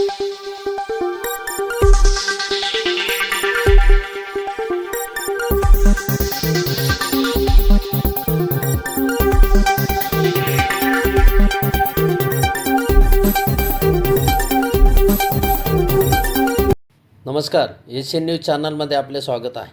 नमस्कार Asian news चॅनलमध्ये आपले स्वागत आहे.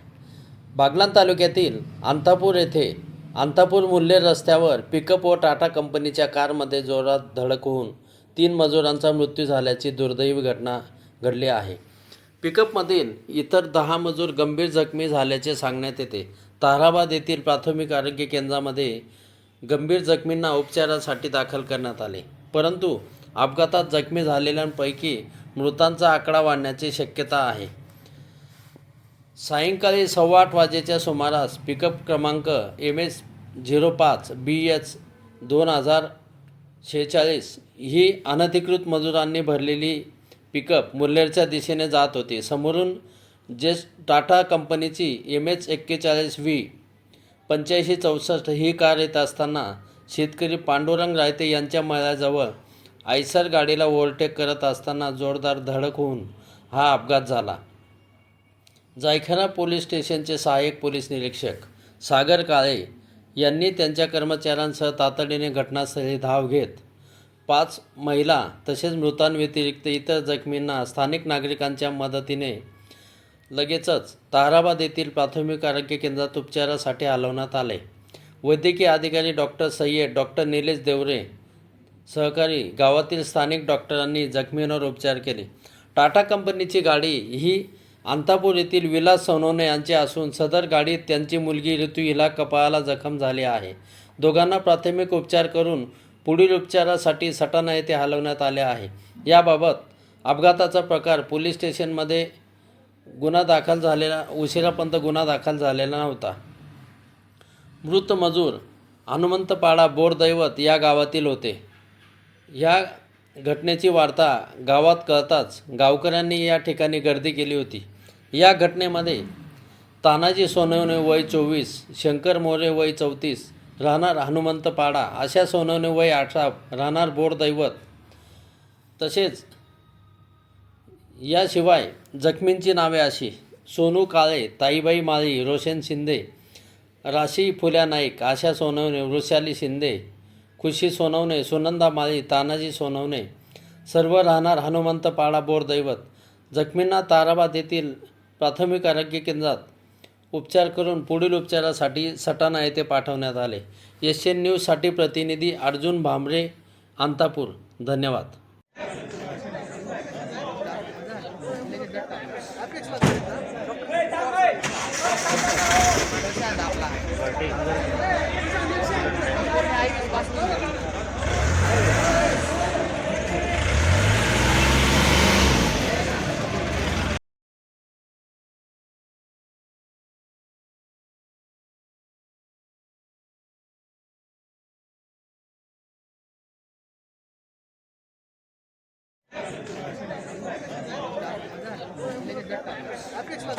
बागलान तालुक्यातील अंतापूर येथे अंतापूर मुल्ले रस्त्यावर पिकअप व टाटा कंपनीच्या कारमध्ये जोरात धडक होऊन तीन मजुरांचा मृत्यू झाल्याची दुर्दैवी घटना घडली आहे. पिकअपमधील इतर दहा मजूर गंभीर जखमी झाल्याचे सांगण्यात येते. ताराबाद येथील प्राथमिक आरोग्य केंद्रामध्ये गंभीर जखमींना उपचारासाठी दाखल करण्यात आले. परंतु अपघातात जखमी झालेल्यांपैकी मृतांचा आकडा वाढण्याची शक्यता आहे. सायंकाळी सव्वा आठ वाजेच्या सुमारास पिकअप क्रमांक एम एस झिरो पाच बी एच दोन हजार शेहेचाळीस ही अनधिकृत मजुरांनी भरलेली पिकअप मुल्लेरच्या दिशेने जात होती. समोरून जे टाटा कंपनीची एम एच एक्केचाळीस व्ही पंच्याऐंशी चौसष्ट ही कार येत असताना शेतकरी पांडुरंग रायते यांच्या मळ्याजवळ आयसर गाडीला ओव्हरटेक करत असताना जोरदार धडक होऊन हा अपघात झाला. जायखाना पोलीस स्टेशनचे सहाय्यक पोलीस निरीक्षक सागर काळे यांनी त्यांच्या कर्मचाऱ्यांसह तातडीने घटनास्थळी धाव घेत पाच महिला तसेच मृतांव्यतिरिक्त इतर जखमींना स्थानिक नागरिकांच्या मदतीने लगेचच ताराबाद येथील प्राथमिक आरोग्य केंद्रात उपचारासाठी हलवण्यात आले. वैद्यकीय अधिकारी डॉक्टर सय्यद डॉक्टर निलेश देवरे सहकारी गावातील स्थानिक डॉक्टरांनी जखमींवर उपचार केले. टाटा कंपनीची गाडी ही अंतापूर येथील विलास सोनवणे यांची असून सदर गाडीत त्यांची मुलगी ऋतू हिला कपाळाला जखम झाली आहे. दोघांना प्राथमिक उपचार करून पुढील उपचारासाठी सटाणा येथे हलवण्यात आले आहे. याबाबत अपघाताचा प्रकार पोलीस स्टेशनमध्ये गुन्हा दाखल झालेला उशिरापर्यंत गुन्हा दाखल झालेला नव्हता. मृत मजूर हनुमंतपाडा बोरदैवत या गावातील होते. या घटनेची वार्ता गावात कळताच गावकऱ्यांनी या ठिकाणी गर्दी केली होती. या घटनेमध्ये तानाजी सोनवणे वय चोवीस शंकर मोरे वय चौतीस राहणार हनुमंतपाडा अशा सोनवणे वय अठरा राहणार बोरदैवत तसेच याशिवाय जखमींची नावे अशी सोनू काळे ताईबाई माळी रोशन शिंदे राशी फुल्या नाईक आशा सोनवणे वृषाली शिंदे खुशी सोनवणे सुनंदा माळी तानाजी सोनवणे सर्व राहणार हनुमंतपाडा बोरदैवत जखमींना ताराबाद येथील प्राथमिक आरोग्य केंद्रात उपचार करून पुढील उपचारासाठी सटाणा येथे पाठवण्यात आले. एशियन न्यूजसाठी प्रतिनिधी अर्जुन भांबरे अंतापूर. धन्यवाद. ಅಪೇಕ್ಷೆ